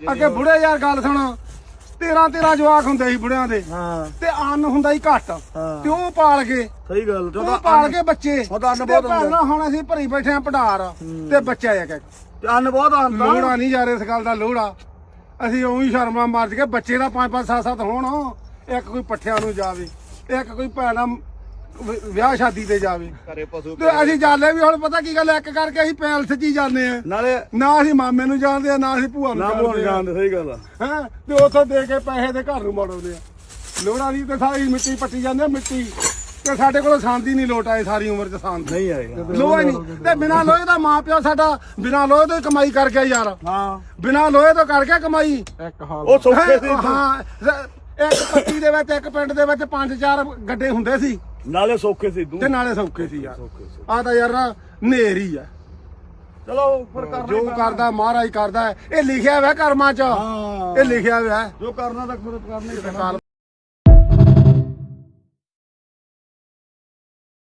ਅੱਗੇ ਬੁੜੇ ਯਾਰ ਗੱਲ ਸੁਣ। 13 13 ਜਵਾਕ ਹੁੰਦੇ ਸੀ ਬੁੜਿਆਂ ਦੇ। ਹਾਂ। ਤੇ ਅੰਨ ਹੁੰਦਾ ਹੀ ਘੱਟ। ਤੇ ਉਹ ਪਾਲ ਕੇ ਸਹੀ ਗੱਲ ਉਹ ਪਾਲ ਕੇ ਬੱਚੇ। ਉਹਦਾ ਅੰਨ ਤੇ ਬਹੁਤ ਹੁੰਦਾ। ਹੁਣ ਅਸੀਂ ਭਰੀ ਬੈਠੇ ਆ ਭੰਡਾਰ ਤੇ ਬੱਚਾ ਇੱਕ ਇੱਕ। ਤੇ ਅੰਨ ਬਹੁਤ ਆਂਦਾ ਲੋੜਾ ਨਹੀਂ ਯਾਰ ਇਸ ਗੱਲ ਦਾ ਲੋੜਾ ਅਸੀਂ ਉਹੀ ਸ਼ਰਮਾ ਮਾਰ ਕੇ ਬੱਚੇ ਦਾ ਪੰਜ ਪੰਜ ਸੱਤ ਸੱਤ ਹੋਣ। ਇੱਕ ਕੋਈ ਪੱਠਿਆਂ ਨੂੰ ਜਾਵੇ ਇੱਕ ਕੋਈ ਭੈਣਾ ਵਿਆਹ ਸ਼ਾਦੀ ਤੇ ਜਾਵੇ। ਘਰੇ ਪਸ਼ੂ ਤੇ ਅਸੀਂ ਜਾਂਦੇ ਵੀ ਹੁਣ ਪਤਾ ਕੀ ਗੱਲ ਇੱਕ ਕਰਕੇ ਅਸੀਂ ਪੈਲਸ 'ਚ ਹੀ ਜਾਂਦੇ ਆ ਨਾਲੇ ਨਾ ਅਸੀਂ ਮਾਮੇ ਨੂੰ ਜਾਣਦੇ ਆ ਨਾ ਅਸੀਂ ਭੂਆ ਨੂੰ ਨਾ ਬੋਲ ਜਾਣਦੇ ਆ। ਜਾਣਦੇ ਸਹੀ ਗੱਲ ਆ। ਹੈਂ? ਤੇ ਉੱਥੋਂ ਦੇ ਕੇ ਪੈਸੇ ਦੇ ਘਰ ਨੂੰ ਮੋੜਾਉਂਦੇ ਆ। ਲੋੜਾ ਦੀ ਤੇ ਸਾਰੀ ਮਿੱਟੀ ਪੱਟੀ ਜਾਂਦੇ ਆ ਮਿੱਟੀ। ਤੇ ਸਾਡੇ ਕੋਲ ਸ਼ਾਂਤੀ ਨਹੀਂ ਲੋਟ ਆਏ ਸਾਰੀ ਉਮਰ ਚ ਸ਼ਾਂਤੀ ਨਹੀਂ ਆਏਗਾ ਲੋਹਾ ਹੀ ਨਹੀਂ ਤੇ ਬਿਨਾ ਲੋਹੇ ਦਾ ਮਾਂ ਪਿਓ ਸਾਡਾ ਬਿਨਾ ਲੋਹੇ ਤੋਂ ਹੀ ਕਮਾਈ ਕਰ ਗਿਆ ਯਾਰ। ਹਾਂ। ਬਿਨਾ ਲੋਹੇ ਤੋਂ ਕਰ ਗਿਆ ਕਮਾਈ। ਇੱਕ ਹਾਲ ਉਹ ਸੌਖੇ ਹੈਂ? ਸੀ। ਹਾਂ। ਇੱਕ ਪੱਤੀ ਦੇ ਵਿੱਚ ਇੱਕ ਪਿੰਡ ਦੇ ਵਿੱਚ ਪੰਜ ਚਾਰ ਗੱਡੇ ਹੁੰਦੇ ਸੀ। ਨਾਲੇ ਸੌਖੇ ਸੀ ਤੇ। ਨਾਲੇ ਸੌਖੇ ਸੀ ਯਾਰ। ਆ ਤਾਂ ਯਾਰ ਨਾ ਨੇਰੀ ਆ। ਚਲੋ ਫਿਰ ਕਰਨਾ ਜੋ ਕਰਦਾ ਮਹਾਰਾਜ ਕਰਦਾ ਹੈ। ਇਹ ਲਿਖਿਆ ਹੋਇਆ ਕਰਮਾਂ 'ਚ। ਹਾਂ। ਇਹ ਲਿਖਿਆ ਹੋਇਆ ਹੈ। ਜੋ ਕਰਨਾ ਤਾਂ ਫਿਰ ਕਰਨਾ ਹੀ ਪੈਣਾ।